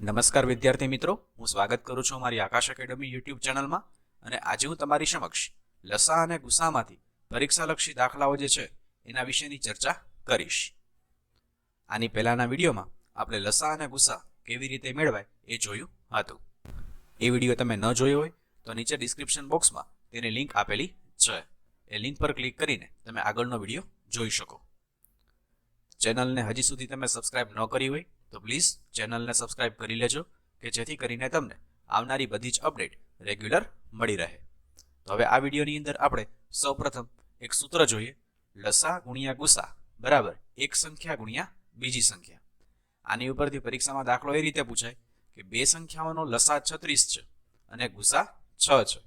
નમસ્કાર વિદ્યાર્થી મિત્રો, હું સ્વાગત કરું છું અમારી આકાશ એકેડમી યુટ્યુબ ચેનલમાં અને આજે હું તમારી સમક્ષ લસા અને ગુસામાંથી પરીક્ષાલક્ષી દાખલાઓ જે છે એના વિશેની ચર્ચા કરીશ. આની પહેલાના વિડીયોમાં આપણે લસા અને ગુસા કેવી રીતે મેળવાય એ જોયું હતું. એ વીડિયો તમે ન જોયો હોય તો નીચે ડિસ્ક્રિપ્શન બોક્સમાં તેની લિંક આપેલી છે. એ લિંક પર ક્લિક કરીને તમે આગળનો વીડિયો જોઈ શકો. ચેનલને હજી સુધી તમે સબસ્ક્રાઇબ ન કરી હોય તો પ્લીઝ ચેનલને સબસ્ક્રાઇબ કરી લેજો, કે જેથી કરીને તમને આવનારી બધી જ અપડેટ રેગ્યુલર મળી રહે. તો હવે આ વિડીયોની અંદર આપણે સૌપ્રથમ એક સૂત્ર જોઈએ. લસા ગુણ્યા ગુસા, બરાબર? એક સંખ્યા ગુણ્યા બીજી સંખ્યા. આની ઉપરથી પરીક્ષામાં દાખલો એ રીતે પૂછાય કે બે સંખ્યાઓનો લસા છત્રીસ છે અને ગુસા છ છે.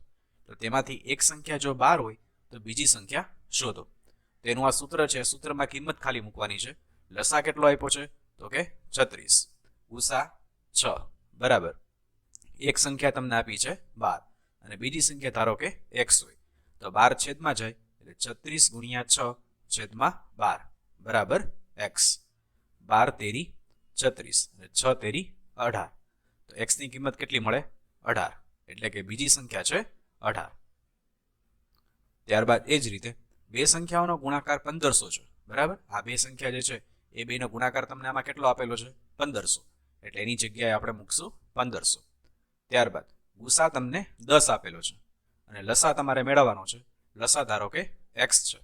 તો તેમાંથી એક સંખ્યા જો બાર હોય, તો બીજી સંખ્યા શોધો. તેનું આ સૂત્ર છે, સૂત્રમાં કિંમત ખાલી મૂકવાની છે. લસા કેટલો આપ્યો છે? તો કે છત્રીસ. ગુસા છ. બરાબર. એક સંખ્યા તમને આપી છે બાર. અને બીજી સંખ્યા ધારો કે એક્સ હોય. તો બાર છેદમાં જાય એટલે છત્રીસ ગુણ્યા છ છેદમાં બાર. બરાબર? એક્સ બાર તેરી છત્રીસ. અને છ તેરી અઢાર. તો એક્સની કિંમત કેટલી મળે? અઢાર. એટલે કે બીજી સંખ્યા છે અઢાર. ત્યારબાદ એ જ રીતે બે સંખ્યાઓનો ગુણાકાર પંદરસો છે. બરાબર? આ બે સંખ્યા જે છે એ બેનો ગુણાકાર તમને આમાં કેટલો આપેલો છે? પંદરસો. એટલે એની જગ્યાએ આપણે મૂકશું પંદરસો. ત્યારબાદ ગુસા તમને દસ આપેલો છે. અને લસા તમારે મેળવવાનો છે. લસા ધારો કે એક્સ છે.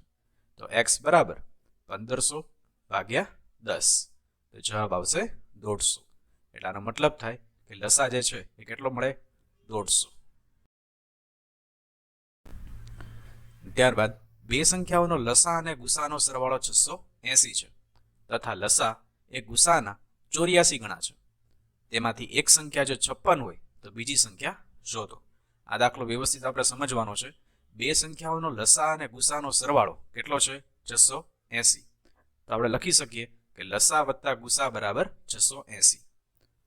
તો એક્સ બરાબર પંદરસો ભાગ્યા દસ. તો જવાબ આવશે દોઢસો. એટલે આનો મતલબ થાય કે લસા જે છે એ કેટલો મળે? દોઢસો. ત્યારબાદ બે સંખ્યાઓનો લસા અને ગુસાનો સરવાળો છસો એસી છે. તથા લસા એ ગુસાના ચોર્યાસી ગણા છે. તેમાંથી એક સંખ્યા જો છપ્પન હોય, તો બીજી સંખ્યા શોધો આ દાખલો વ્યવસ્થિત આપણે સમજવાનો છે. બે સંખ્યાઓનો લસા અને ગુસાનો સરવાળો કેટલો છે? છસો એસી. તો આપણે લખી શકીએ કે લસા વત્તા ગુસા બરાબર છસો એસી.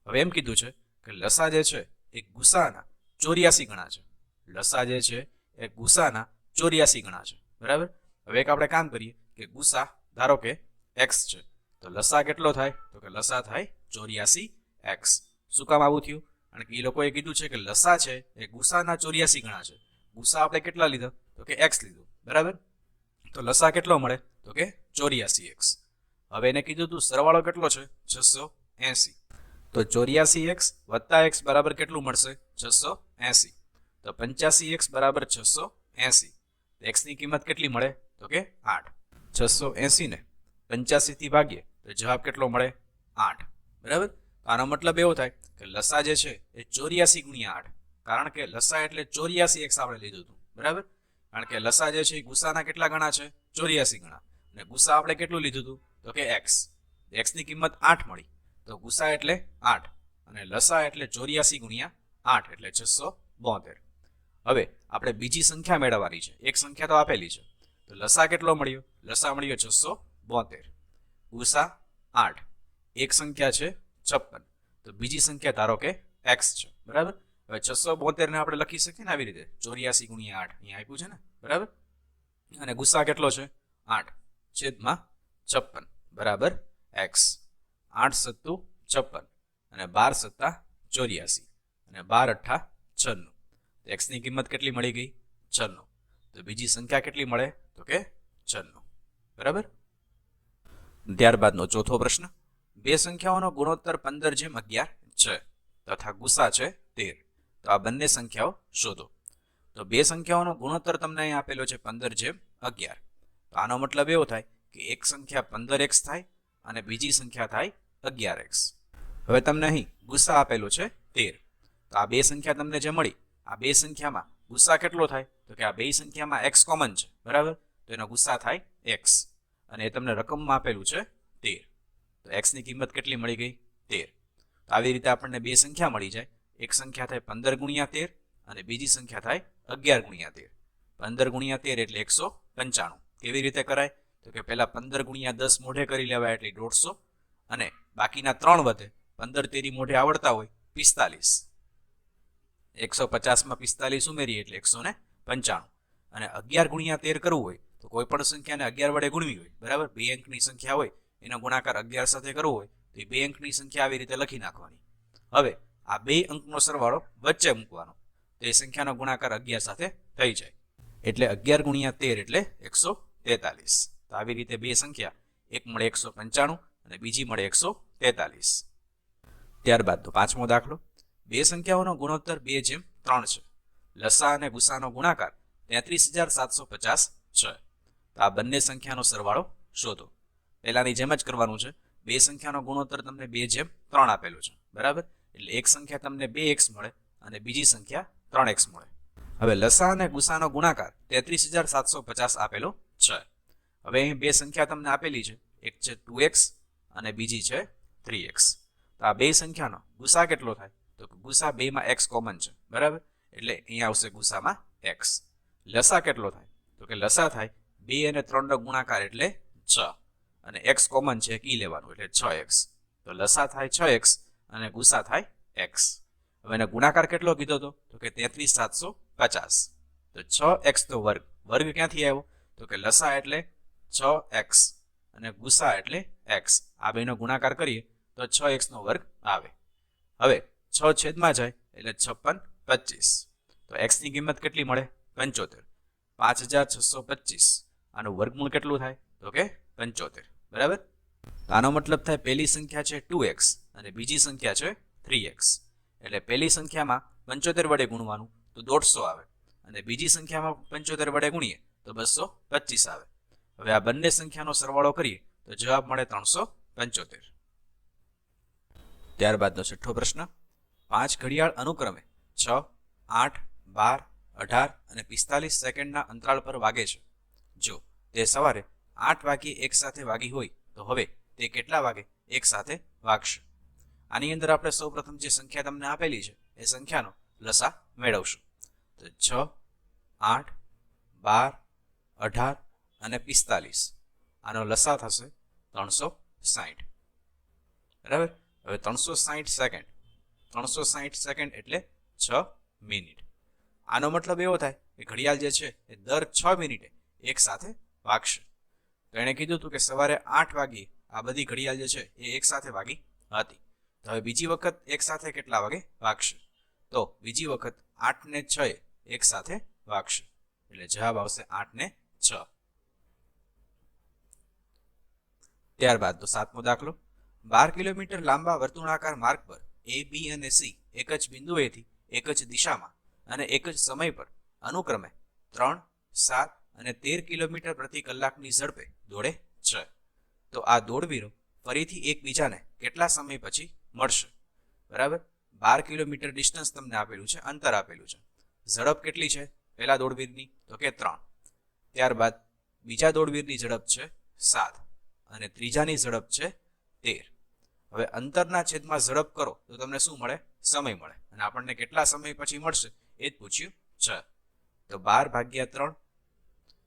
હવે એમ કીધું છે કે લસા જે છે એ ગુસાના ચોર્યાસી ગણા છે. લસા જે છે એ ગુસાના ચોર્યાસી ગણા છે. બરાબર? હવે એક આપણે કામ કરીએ કે ગુસા, ધારો કે એક્સ છે. તો લસા કેટલો થાય? તો કે લસા થાય ચોર્યાસી એક્સ શું કામ આવું થયું? કારણ કે એ લોકોએ કીધું છે કે લસા છે એ ગુસાના ચોર્યાસી ગણા છે. ગુસા આપણે કેટલા લીધા? તો કે એક્સ લીધું. બરાબર? તો લસા કેટલો મળે? તો કે ચોર્યાસી એક્સ હવે એને કીધું તું સરવાળો કેટલો છે? છસો એસી. તો ચોર્યાસી એક્સ વત્તા એક્સ બરાબર કેટલું મળશે? છસો એસી. તો પંચ્યાસી એક્સ બરાબર છસો એસી. એક્સની કિંમત કેટલી મળે? તો કે આઠ. છસો એસી ને પંચ્યાસીથી ભાગીએ, તો જવાબ કેટલો મળે? આઠ. બરાબર? આનો મતલબ એવો થાય કે લસા જે છે એ ચોર્યાસી ગુણ્યા આઠ. કારણ કે લસા એટલે ચોર્યાસી એક્સ આપણે લીધું હતું. બરાબર? કારણ કે લસા જે છે એ ગુસાના કેટલા ગણા છે? ચોર્યાસી ગણા. અને ગુસા આપણે કેટલું લીધું હતું? તો કે એક્સ એક્સની કિંમત આઠ મળી. તો ગુસા એટલે આઠ. અને લસા એટલે ચોર્યાસી ગુણ્યા આઠ, એટલે છસો બોતેર. હવે આપણે બીજી સંખ્યા મેળવવાની છે. એક સંખ્યા તો આપેલી છે. તો લસા કેટલો મળ્યો? લસા મળ્યો છસો બોતેર. ગુસા આઠ. એક સંખ્યા છે છપ્પન. તો બીજી સંખ્યા ધારો કે એક્સ છે. બરાબર? હવે છસો બોતેરને આપણે લખી શકીએ ને આવી રીતે. ચોર્યાસી ગુણ્યા આઠ અહીંયા આપ્યું છે ને? બરાબર? અને ગુસ્સા કેટલો છે? આઠ. છેદમાં છપ્પન. બરાબર? એક્સ આઠ સત્તુ છપ્પન. અને બાર સત્તા ચોર્યાસી. અને બાર અઠ્ઠા છન્નું. તો એક્સની કિંમત કેટલી મળી ગઈ? છન્નું. તો બીજી સંખ્યા કેટલી મળે? તો કે છન્નું. બરાબર? ત્યારબાદનો ચોથો પ્રશ્ન, બે સંખ્યાઓનો ગુણોત્તર પંદર જેમ અગિયાર છે તથા ગુસા છે તેર. તો આ બંને સંખ્યાઓ શોધો. તો બે સંખ્યાઓનો ગુણોત્તર તમને અહીં આપેલો છે પંદર જેમ અગિયાર. તો આનો મતલબ એવો થાય કે એક સંખ્યા પંદર એક્સ થાય અને બીજી સંખ્યા થાય અગિયાર એક્સ. હવે તમને અહીં ગુસ્સા આપેલો છે તેર. તો આ બે સંખ્યા તમને જે મળી, આ બે સંખ્યામાં ગુસ્સા કેટલો થાય? તો કે આ બે સંખ્યામાં એક્સ કોમન છે, બરાબર? તો એનો ગુસ્સા થાય એક્સ. અને એ તમને રકમમાં આપેલું છે તેર. તો એક્સની કિંમત કેટલી મળી ગઈ? તેર. તો આવી રીતે આપણને બે સંખ્યા મળી જાય. એક સંખ્યા થાય પંદર ગુણ્યા તેર અને બીજી સંખ્યા થાય અગિયાર ગુણ્યા તેર. પંદર ગુણ્યા તેર એટલે એકસો પંચાણું. કેવી રીતે કરાય? તો કે પહેલાં પંદર ગુણ્યા દસ મોઢે કરી લેવાય એટલે દોઢસો અને બાકીના ત્રણ વધે. પંદર તેરી મોઢે આવડતા હોય પિસ્તાલીસ. એકસો પચાસમાં પિસ્તાલીસ ઉમેરીએ એટલે એકસો ને પંચાણું. અને અગિયાર ગુણ્યા તેર કરવું હોય તો કોઈ પણ સંખ્યાને અગિયાર વડે ગુણવી હોય, બરાબર? બે અંકની સંખ્યા હોય, એનો ગુણાકાર અગિયાર સાથે કરવો હોય, તો એ બે અંકની સંખ્યા આવી રીતે લખી નાખવાની. હવે, આ બે અંકનો સરવાળો વચ્ચે મૂકવાનો. તો એ સંખ્યાનો ગુણાકાર અગિયાર સાથે થઈ જાય. એટલે અગિયાર ગુણ્યા તેર એટલે એકસો તેતાલીસ. તો આવી રીતે બે સંખ્યા, એક મળે એકસો પંચાણું અને બીજી મળે એકસો તેતાલીસ. ત્યારબાદ તો પાંચમો દાખલો. બે સંખ્યાઓનો ગુણોત્તર બે જેમ ત્રણ છે. લસા અને ગુસાનો ગુણાકાર તેત્રીસ હજાર સાતસો પચાસ છે. તો આ બંને સંખ્યાનો સરવાળો શોધો. પહેલાની જેમ જ કરવાનું છે. બે સંખ્યાનો ગુણોત્તર તમને બે જેમ ત્રણ આપેલો છે. બરાબર? એટલે એક સંખ્યા તમને બે એક્સ મળે અને બીજી સંખ્યા ત્રણ એક્સ મળે. હવે લસા અને ગુસાનો ગુણાકાર તેત્રીસ હજાર સાતસો પચાસ આપેલો છે. હવે અહીં બે સંખ્યા તમને આપેલી છે. એક છે ટુ એક્સ અને બીજી છે થ્રી એક્સ. તો આ બે સંખ્યાનો ગુસા કેટલો થાય? તો ગુસા બેમાં એક્સ કોમન છે. બરાબર? એટલે અહીંયા આવશે ગુસામાં એક્સ. લસા કેટલો થાય? તો કે લસા થાય બે અને ત્રણનો ગુણાકાર એટલે છ. અને એક્સ કોમન છે કી લેવાનું એટલે છ એક્સ તો લસા થાય છ એક્સ અને ગુસા થાય એક્સ હવે એનો ગુણાકાર કેટલો કીધો હતો તો કે તેત્રીસ સાતસો પચાસ. તો છ એક્સ નો વર્ગ. વર્ગ ક્યાંથી આવ્યો? તો કે લસા એટલે છ એક્સ અને ગુસા એટલે એક્સ આ બેનો ગુણાકાર કરીએ તો છ એક્સનો વર્ગ આવે. હવે છ છેદમાં જાય એટલે છપ્પન પચીસ. તો એક્સની કિંમત કેટલી મળે? પંચોતેર. પાંચ હજાર છસો પચીસ. આનું વર્ગમૂળ કેટલું થાય? તો કે પંચોતેર. બરાબર? આનો મતલબ થાય પહેલી સંખ્યા છે ટુ એક્સ અને બીજી સંખ્યા છે થ્રી એક્સ. એટલે પહેલી સંખ્યામાં પંચોતેર વડે ગુણવાનું તો દોઢસો આવે. અને બીજી સંખ્યામાં પંચોતેર વડે ગુણીએ તો બસો પચીસ આવે. હવે આ બંને સંખ્યાનો સરવાળો કરીએ તો જવાબ મળે ત્રણસો પંચોતેર. ત્યારબાદનો છઠ્ઠો પ્રશ્ન. પાંચ ઘડિયાળ અનુક્રમે છ, આઠ, બાર, અઢાર અને પિસ્તાલીસ સેકન્ડના અંતરાળ પર વાગે છે. જો તે સવારે આઠ વાગ્યે એક સાથે વાગી હોય, તો હવે તે કેટલા વાગે એક સાથે વાગશે? આની અંદર આપણે સૌપ્રથમ જે સંખ્યા તમને આપેલી છે, એ સંખ્યાનો લસા મેળવશું. તો છ, આઠ, બાર, અઢાર અને પિસ્તાલીસ. આનો લસા થશે ત્રણસો સાહીઠ બરાબર? હવે ત્રણસો સાહીઠ સેકન્ડ. ત્રણસો સાહીઠ સેકન્ડ એટલે છ મિનિટ. આનો મતલબ એવો થાય કે ઘડિયાળ જે છે એ દર છ મિનિટે એક સાથે વાગશે. તો એણે કીધું હતું કે સવારે આઠ વાગી આ બધી ઘડિયાળ જે છે એ એક સાથે વાગી હતી. તો હવે બીજી વખત એક સાથે કેટલા વાગે વાગશે? તો બીજી વખત આઠ ને છ એક સાથે વાગશે. એટલે જવાબ આવશે આઠ ને છ. ત્યારબાદ તો સાતમો દાખલો. બાર કિલોમીટર લાંબા વર્તુળાકાર માર્ગ પર એ બી અને સી એક જ બિંદુએથી એક જ દિશામાં અને એક જ સમય પર અનુક્રમે ત્રણ, સાત અને તેર કિલોમીટર પ્રતિ કલાકની ઝડપે દોડે છે. તો આ દોડવીરો ફરીથી એકબીજાને કેટલા સમય પછી મળશે? બરાબર? બાર કિલોમીટર ડિસ્ટન્સ તમને આપેલું છે, અંતર આપેલું છે. ઝડપ કેટલી છે? પહેલા દોડવીરની? તો કે ત્રણ. ત્યારબાદ બીજા દોડવીરની ઝડપ છે સાત. અને ત્રીજાની ઝડપ છે તેર. હવે અંતરના છેદમાં ઝડપ કરો, તો તમને શું મળે? સમય મળે. અને આપણને કેટલા સમય પછી મળશે? એ જ પૂછ્યું છે. તો બાર ભાગ્યા ત્રણ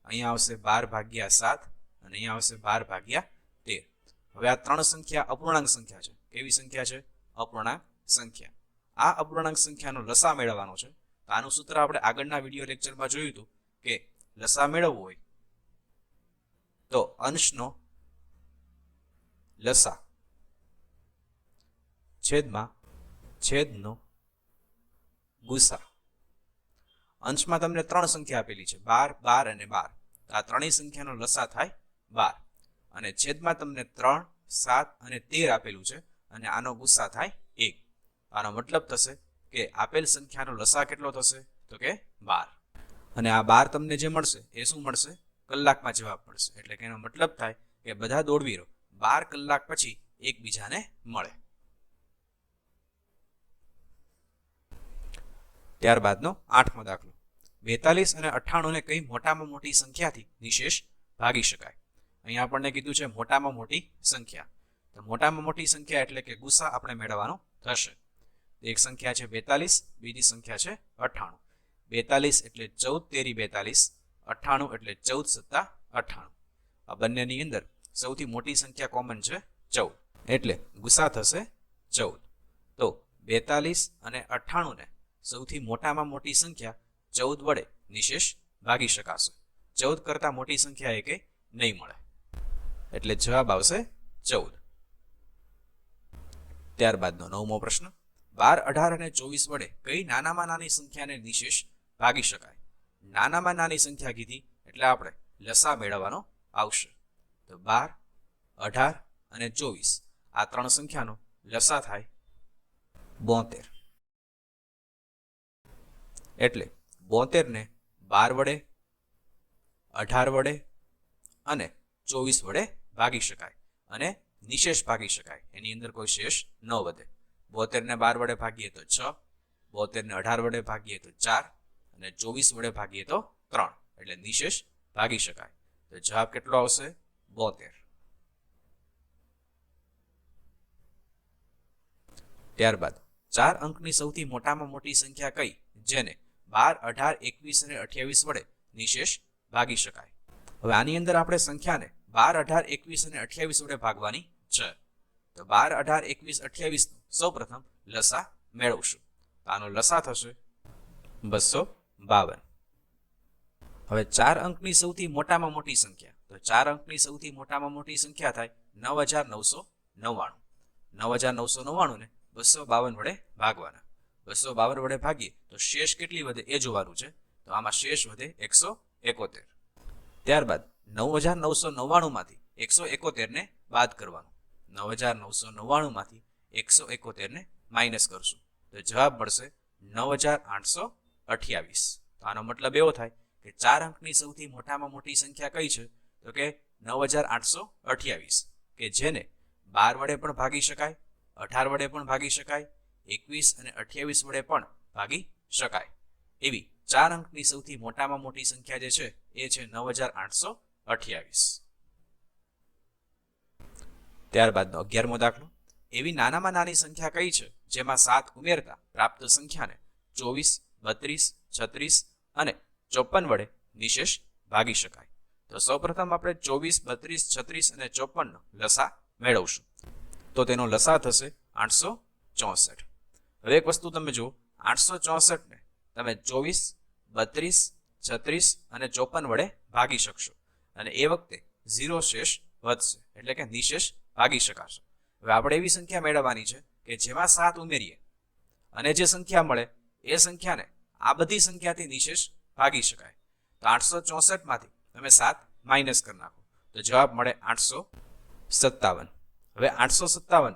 અહીંયા આવશે બાર ભાગ્યા સાત અને અહીંયા આવશે બાર ભાગ્યા તેર. હવે આ ત્રણ સંખ્યા અપૂર્ણાંક સંખ્યા છે. કેવી સંખ્યા છે? અપૂર્ણાંક સંખ્યા. આ અપૂર્ણાંક સંખ્યાનો લસા મેળવવાનો છે. તો આનું સૂત્ર આપણે આગળના વીડિયો લેક્ચરમાં જોયું હતું કે લસા મેળવવો હોય તો અંશનો લસા છેદમાં છેદનો ગુસા. અંશમાં તમને ત્રણ સંખ્યા આપેલી છે. બાર બાર અને બાર. આ ત્રણેય સંખ્યાનો લસા થાય બાર. અને છેદમાં તમને ત્રણ, સાત અને તેર આપેલું છે અને આનો ગુસ્સા થાય એક. આનો મતલબ થશે કે આપેલ સંખ્યાનો લસા કેટલો થશે? તો કે બાર. અને આ બાર તમને જે મળશે, એ શું મળશે? કલાકમાં જવાબ મળશે. એટલે કે એનો મતલબ થાય કે બધા દોડવીરો બાર કલાક પછી એકબીજાને મળે. ત્યારબાદનો આઠમો દાખલો. બેતાલીસ અને અઠ્ઠાણુંને કઈ મોટામાં મોટી સંખ્યાથી નિશેષ ભાગી શકાય. અહીંયા આપણને કીધું છે મોટામાં મોટી સંખ્યા. તો મોટામાં મોટી સંખ્યા એટલે કે ગુસ્સા આપણે મેળવવાનો થશે. એક સંખ્યા છે બેતાલીસ, બીજી સંખ્યા છે અઠ્ઠાણું. બેતાલીસ એટલે ચૌદ તેરી બેતાલીસ, અઠ્ઠાણું એટલે ચૌદ સત્તા અઠ્ઠાણું. આ બંનેની અંદર સૌથી મોટી સંખ્યા કોમન છે ચૌદ. એટલે ગુસ્સા થશે ચૌદ. તો બેતાલીસ અને અઠ્ઠાણુંને સૌથી મોટામાં મોટી સંખ્યા ચૌદ વડે નિશેષ ભાગી શકાશે. ચૌદ કરતાં મોટી સંખ્યા એ કંઈ નહીં મળે. એટલે જવાબ આવશે ચૌદ. ત્યારબાદનો નવમો પ્રશ્ન. બાર, અઢાર અને ચોવીસ વડે કઈ નાનામાં નાની સંખ્યાને નિશેષ ભાગી શકાય? નાનામાં નાની સંખ્યા કીધી એટલે આપણે લસા મેળવવાનો આવશે. તો બાર, અઢાર અને ચોવીસ. આ ત્રણ સંખ્યાનો લસા થાય બોતેર. એટલે બોતેરને બાર વડે, અઢાર વડે અને ચોવીસ વડે ભાગી શકાય અને નિશેષ ભાગી શકાય. એની અંદર કોઈ શેષ ન વધે. બોતેરને બાર વડે ભાગીએ તો છ બોતેરને અઢાર વડે ભાગીએ તો ચાર અને ચોવીસ વડે ભાગીએ તો ત્રણ. એટલે નિશેષ ભાગી શકાય. તો જવાબ કેટલો આવશે? બોતેર. ત્યારબાદ ચાર અંકની સૌથી મોટામાં મોટી સંખ્યા કઈ? જેને બાર, અઢાર, એકવીસ અને અઠ્યાવીસ વડે નિશેષ ભાગી શકાય. હવે આની અંદર આપણે સંખ્યાને બાર, અઢાર, એકવીસ અને અઠ્યાવીસ વડે ભાગવાની છે. તો બાર, અઢાર, એકવીસ, અઠ્યાવીસ સૌ પ્રથમ લસા મેળવશું. આનો લસા થશે બસો બાવન. હવે ચાર અંકની સૌથી મોટામાં મોટી સંખ્યા. તો ચાર અંકની સૌથી મોટામાં મોટી સંખ્યા થાય નવ હજાર નવસો નવ્વાણું. નવ હજાર નવસો નવ્વાણું ને બસો બાવન વડે ભાગવાના. બસો બાવન વડે ભાગીએ, તો શેષ કેટલી વધે એ જોવાનું છે. તો આમાં શેષ વધે એકસો એકોતેર. ત્યારબાદ નવ હજાર નવસો નવ્વાણુંમાંથી એકસો એકોતેરને બાદ કરવાનું. નવ હજાર નવસો નવ્વાણુંમાંથી એકસો એકોતેરને માઇનસ કરશું. તો જવાબ મળશે નવ હજાર આઠસો અઠ્યાવીસ તો આનો મતલબ એવો થાય કે ચાર અંકની સૌથી મોટામાં મોટી સંખ્યા કઈ છે? તો કે નવ હજાર આઠસો અઠ્યાવીસ કે જેને બાર વડે પણ ભાગી શકાય, અઢાર વડે પણ ભાગી શકાય એકવીસ અને અઠ્યાવીસ વડે પણ ભાગી શકાય. એવી ચાર અંકની સૌથી મોટામાં મોટી સંખ્યા જે છે, એ છે નવ હજાર આઠસો અઠ્યાવીસ. ત્યારબાદનો અગિયારમો દાખલો. એવી નાનામાં નાની સંખ્યા કઈ છે, જેમાં સાત ઉમેરતા પ્રાપ્ત સંખ્યાને ચોવીસ, બત્રીસ, છત્રીસ અને ચોપન વડે નિશેષ ભાગી શકાય. તો સૌપ્રથમ આપણે ચોવીસ, બત્રીસ, છત્રીસ અને ચોપનનો લસા મેળવશું. તો તેનો લસા થશે આઠસો ચોસઠ. હવે એક વસ્તુ તમે જુઓ, આઠસો ચોસઠને તમે ચોવીસ, બત્રીસ, છત્રીસ અને ચોપન વડે ભાગી શકશો. અને એ વખતે ઝીરો શેષ વધશે, એટલે કે નિશેષ ભાગી શકાશે. હવે આપણે એવી સંખ્યા મેળવવાની છે કે જેમાં સાત ઉમેરીએ અને જે સંખ્યા મળે, એ સંખ્યાને આ બધી સંખ્યાથી નિશેષ ભાગી શકાય. તો આઠસો ચોસઠમાંથી તમે સાત માઇનસ કરી નાખો. તો જવાબ મળે આઠસો સત્તાવન. હવે આઠસો સત્તાવન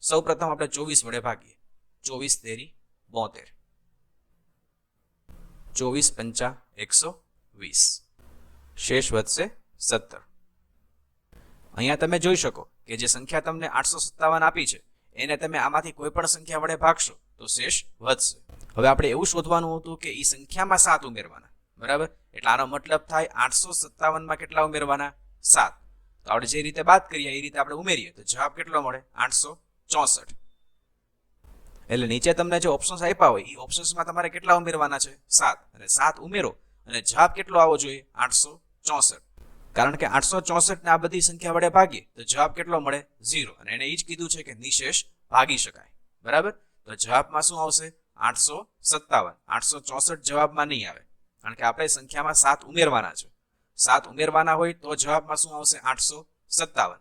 સૌ પ્રથમ આપણે ચોવીસ વડે ભાગીએ. ચોવીસ તેરી બોતેર. ચોવીસ પંચા એકસો વીસ. શેષ વધશે સત્તર. અહીંયા તમે જોઈ શકો કે જે સંખ્યા તમને આઠસો સત્તાવન આપી છે, એને તમે આમાંથી કોઈ પણ સંખ્યા વડે ભાગશો, તો શેષ વધશે. હવે આપણે એવું શોધવાનું હતું કે એ સંખ્યામાં સાત ઉમેરવાના, બરાબર? એટલે આનો મતલબ થાય આઠસો સત્તાવનમાં કેટલા ઉમેરવાના? સાત. તો આપણે જે રીતે વાત કરીએ, એ રીતે આપણે ઉમેરીએ, તો જવાબ કેટલો મળે? આઠસો ચોસઠ. એટલે નીચે તમને જે ઓપ્શન્સ આપ્યા હોય, એ ઓપ્શન્સમાં તમારે કેટલા ઉમેરવાના છે? સાત. અને સાત ઉમેરો, અને જવાબ કેટલો આવવો જોઈએ? આઠસો ચોસઠ. કારણ કે આઠસો ચોસઠ ને આ બધી સંખ્યા વડે ભાગીએ, તો જવાબ કેટલો મળે? ઝીરો. અને એને એ જ કીધું છે કે નિશેષ ભાગી શકાય. બરાબર? તો જવાબમાં શું આવશે? આઠસો સત્તાવન. આઠસો ચોસઠ જવાબમાં નહીં આવે. કારણ કે આપણે સંખ્યામાં સાત ઉમેરવાના છે. સાત ઉમેરવાના હોય, તો જવાબમાં શું આવશે? આઠસો સત્તાવન.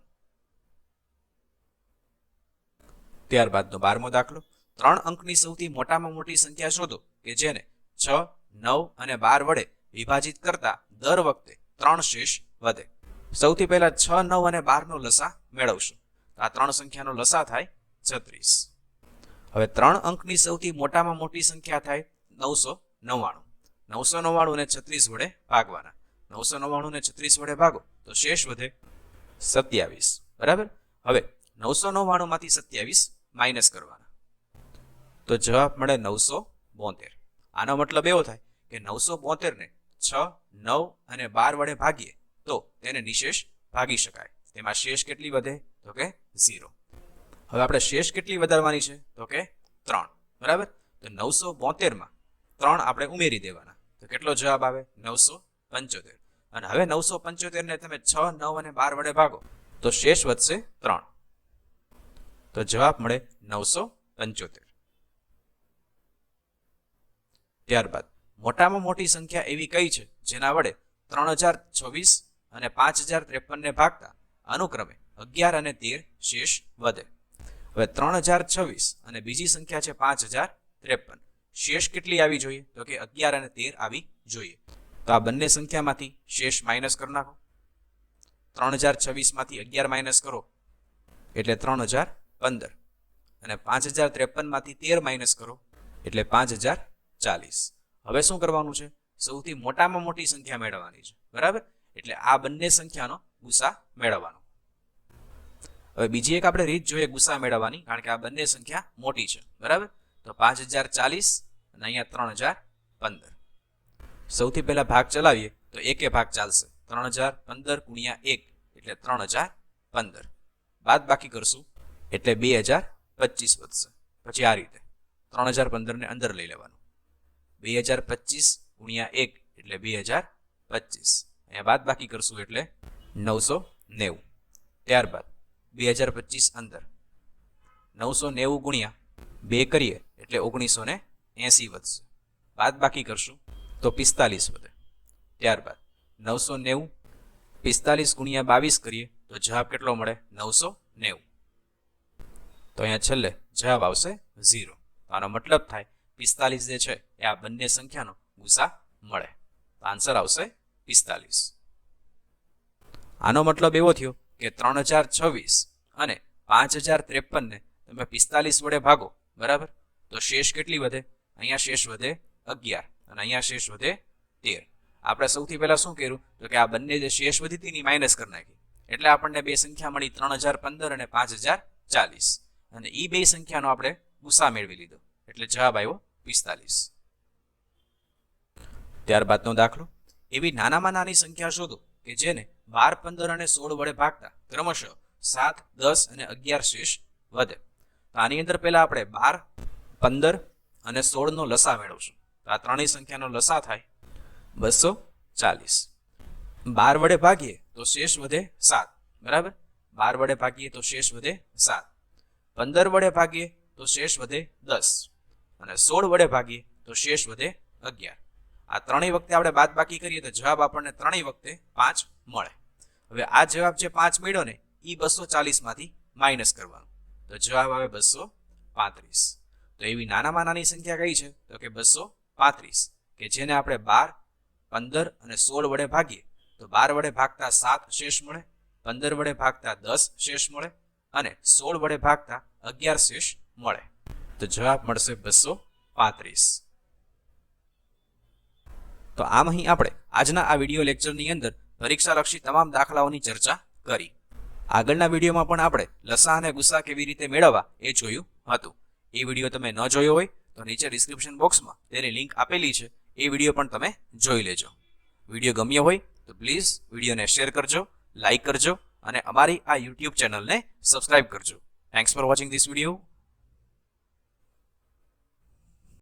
ત્યારબાદનો બારમો દાખલો. ત્રણ અંકની સૌથી મોટામાં મોટી સંખ્યા શોધો કે જેને છ, નવ અને બાર વડે વિભાજિત કરતા દર વખતે ત્રણ શેષ વધે. સૌથી પહેલા છ, નવ અને બારનો લસા મેળવશો. આ ત્રણ સંખ્યાનો લસા થાય છત્રીસ. હવે ત્રણ અંકની સૌથી મોટામાં મોટી સંખ્યા થાય નવસો નવ્વાણું. નવસો નવ્વાણું ને છત્રીસ વડે ભાગવાના. નવસો નવ્વાણું ને છત્રીસ વડે ભાગો તો શેષ વધે સત્યાવીસ. બરાબર? હવે નવસો નવ્વાણું માંથી સત્યાવીસ માઇનસ કરવાના. તો જવાબ મળે નવસો બોતેર. આનો મતલબ એવો થાય કે નવસો બોતેરને છ, નવ અને બાર વડે ભાગીએ તો તેને નિશેષ ભાગી શકાય. તેમાં શેષ કેટલી વધે? તો કે ઝીરો. હવે આપણે શેષ કેટલી વધારવાની છે? તો કે ત્રણ. બરાબર? તો નવસો બોતેરમાં ત્રણ આપણે ઉમેરી દેવાના. તો કેટલો જવાબ આવે? નવસો પંચોતેર. અને હવે નવસો પંચોતેરને તમે છ, નવ અને બાર વડે ભાગો તો શેષ વધશે ત્રણ. તો જવાબ મળે નવસો પંચોતેર. ત્યારબાદ. મોટામાં મોટી સંખ્યા એવી કઈ છે? જેના વડે ત્રણ હજાર છવ્વીસ અને પાંચ હજાર ત્રેપનને ભાગતા અનુક્રમે અગિયાર અને તેર શેષ વધે. હવે ત્રણ હજાર છવ્વીસ અને બીજી સંખ્યા છે પાંચ હજાર ત્રેપન. શેષ કેટલી આવી જોઈએ? તો કે અગિયાર અને તેર આવી જોઈએ. તો આ બંને સંખ્યામાંથી શેષ માઇનસ કરી નાખો. ત્રણ હજાર છવ્વીસમાંથી અગિયાર માઇનસ કરો. એટલે ત્રણ હજાર પંદર. અને પાંચ હજાર ત્રેપનમાંથી તેર માઇનસ કરો. એટલે પાંચ હજાર ચાલીસ. હવે શું કરવાનું છે? સૌથી મોટામાં મોટી સંખ્યા મેળવવાની છે. બરાબર? એટલે આ બંને સંખ્યાનો ગુસા મેળવવાનો. હવે બીજી એક આપણે રીત જોઈએ ગુસા મેળવવાની, કારણ કે આ બંને સંખ્યા મોટી છે. બરાબર? તો પાંચ હજાર ચાલીસ અને અહીંયા ત્રણ હજાર પંદર. સૌથી પહેલા ભાગ ચલાવીએ, તો એકે ભાગ ચાલશે. ત્રણ હજાર પંદર ગુણ્યા એક, એટલે ત્રણ હજાર પંદર. બાદ બાકી કરશું, એટલે બે હજાર પચીસ વધશે. પછી આ રીતે. ત્રણ હજાર પંદરને અંદર લઈ લેવાનું. બે હજાર પચીસ ગુણ્યા એક એટલે બે હજાર પચીસ. અહીંયા બાદ બાકી કરશું એટલે નવસો નેવું. ત્યારબાદ બે હજાર પચીસ અંદર નવસો નેવું ગુણ્યા બે કરીએ એટલે ઓગણીસો ને એંસી વધશે. બાદ બાકી કરશું તો પિસ્તાલીસ વધે. ત્યારબાદ નવસો નેવું પિસ્તાલીસ ગુણ્યા બાવીસ કરીએ તો જવાબ કેટલો મળે? નવસો નેવું. તો અહીંયા છેલ્લે જવાબ આવશે ઝીરો. આનો મતલબ થાય પિસ્તાલીસ જે છે, એ આ બંને સંખ્યાનો ગુસા મળે. આન્સર આવશે પિસ્તાલીસ. આનો મતલબ એવો થયો કે ત્રણ હજાર છવ્વીસ અને પાંચ હજાર ત્રેપનને તમે પિસ્તાલીસ વડે ભાગો, બરાબર? તો શેષ કેટલી વધે? અહીંયા શેષ વધે અગિયાર અને અહીંયા શેષ વધે તેર. આપણે સૌથી પહેલાં શું કર્યું? તો કે આ બંને જે શેષ વધી હતી એની માઇનસ કરી નાખી. એટલે આપણને બે સંખ્યા મળી ત્રણ હજાર પંદર અને પાંચ હજાર ચાલીસ. અને એ બે સંખ્યાનો આપણે ગુસા મેળવી લીધો. એટલે જવાબ આવ્યો પિસ્તાલીસ. ત્યારબાદનો દાખલો. એવી નાનામાં નાની સંખ્યા શોધો કે જેને બાર, પંદર અને સોળ વડે ભાગતા ક્રમશઃ સાત, દસ અને અગિયાર શેષ વધે. તો આની અંદર પહેલા આપણે બાર, પંદર અને સોળનો લસા મેળવશું. તો આ ત્રણેય સંખ્યાનો લસા થાય બસો ચાલીસ. બાર વડે ભાગીએ તો શેષ વધે સાત. બરાબર? બાર વડે ભાગીએ તો શેષ વધે સાત. પંદર વડે ભાગીએ તો શેષ વધે દસ. અને સોળ વડે ભાગીએ તો શેષ વધે અગિયાર. આ ત્રણેય વખતે આપણે બાદ બાકી કરીએ તો જવાબ આપણને ત્રણેય વખતે પાંચ મળે. હવે આ જવાબ જે પાંચ મળ્યો ને એ બસો ચાલીસમાંથી માઇનસ કરવાનો. તો જવાબ આવે બસો પાંત્રીસ. તો એવી નાનામાં નાની સંખ્યા કઈ છે? તો કે બસો પાંત્રીસ. કે જેને આપણે બાર, પંદર અને સોળ વડે ભાગીએ, તો બાર વડે ભાગતા સાત શેષ મળે, પંદર વડે ભાગતા દસ શેષ મળે અને સોળ વડે ભાગતા અગિયાર શેષ મળે. તો જવાબ મળશે બસો પાંત્રીસ. તો આમ અહીં આપણે આજના આ વીડિયો લેક્ચરની અંદર પરીક્ષાલક્ષી તમામ દાખલાઓની ચર્ચા કરી. આગળના વિડીયોમાં પણ આપણે લસા અને ગુસ્સા કેવી રીતે મેળવવા એ જોયું હતું. એ વીડિયો તમે ન જોયો હોય તો નીચે ડિસ્ક્રિપ્શન બોક્સમાં તેની લિંક આપેલી છે. એ વીડિયો પણ તમે જોઈ લેજો. વીડિયો ગમ્યો હોય તો પ્લીઝ વિડીયોને શેર કરજો લાઇક કરજો અને અમારી આ યુટ્યુબ ચેનલને સબસ્ક્રાઇબ કરજો. Thanks for watching this video